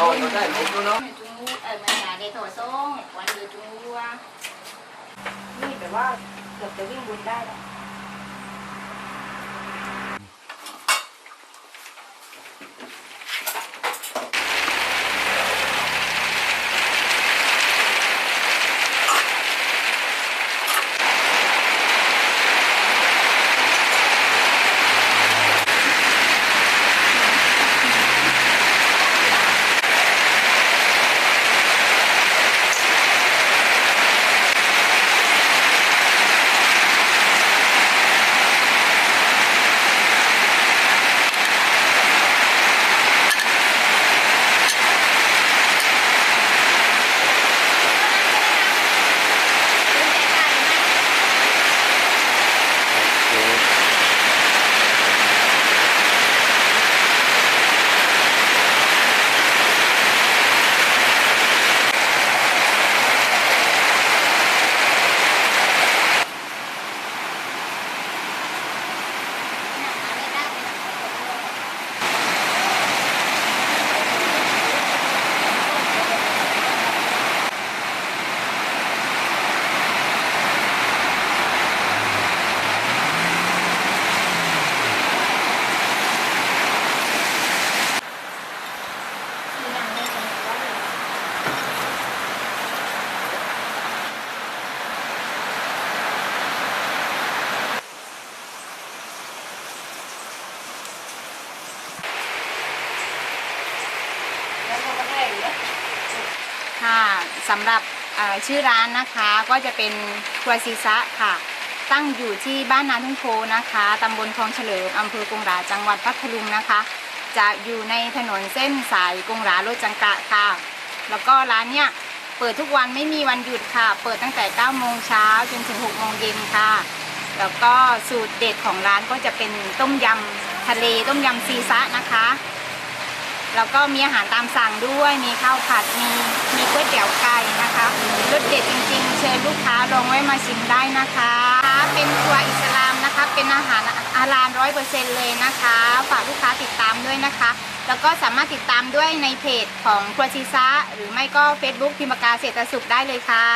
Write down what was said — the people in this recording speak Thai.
รออยู่ได้หลุมแล้วเนาะจุงเออมันหาเดโถส่งวันเดือจุงวัวนี่แบบว่าเกือบจะวิ่งบุญได้แล้ว คือยังได้เป็นตัวเลย แล้วเราก็ได้อยู่แล้ว ค่ะ สำหรับชื่อร้านนะคะก็จะเป็นครัวซีซะค่ะ ตั้งอยู่ที่บ้านนาทุ่งโพนะคะตำบลคลองเฉลิมอำเภอกงหราจังหวัดพัทลุงนะคะ จะอยู่ในถนนเส้นสายกงหราโลจังกะค่ะ แล้วก็ร้านเนี้ยเปิดทุกวันไม่มีวันหยุดค่ะ เปิดตั้งแต่ 9 โมงเช้าจนถึง 6 โมงเย็นค่ะ แล้วก็สูตรเด็ดของร้านก็จะเป็นต้มยำทะเลต้มยำซีซะนะคะ แล้วก็มีอาหารตามสั่งด้วยมีข้าวผัดมีมีก๋วยเตี๋ยวไก่นะคะรสเด็ดจริง ๆ เชิญลูกค้าลองไว้มาชิมได้นะคะ เป็นครัวอิสลามนะคะ เป็นอาหารอาลานร้อยเปอร์เซ็นต์เลยนะคะ ฝากลูกค้าติดตามด้วยนะคะ แล้วก็สามารถติดตามด้วยในเพจของครัวชีซะหรือไม่ก็ Facebook พิมพ์ปากกาเศรษฐสุขได้เลยค่ะ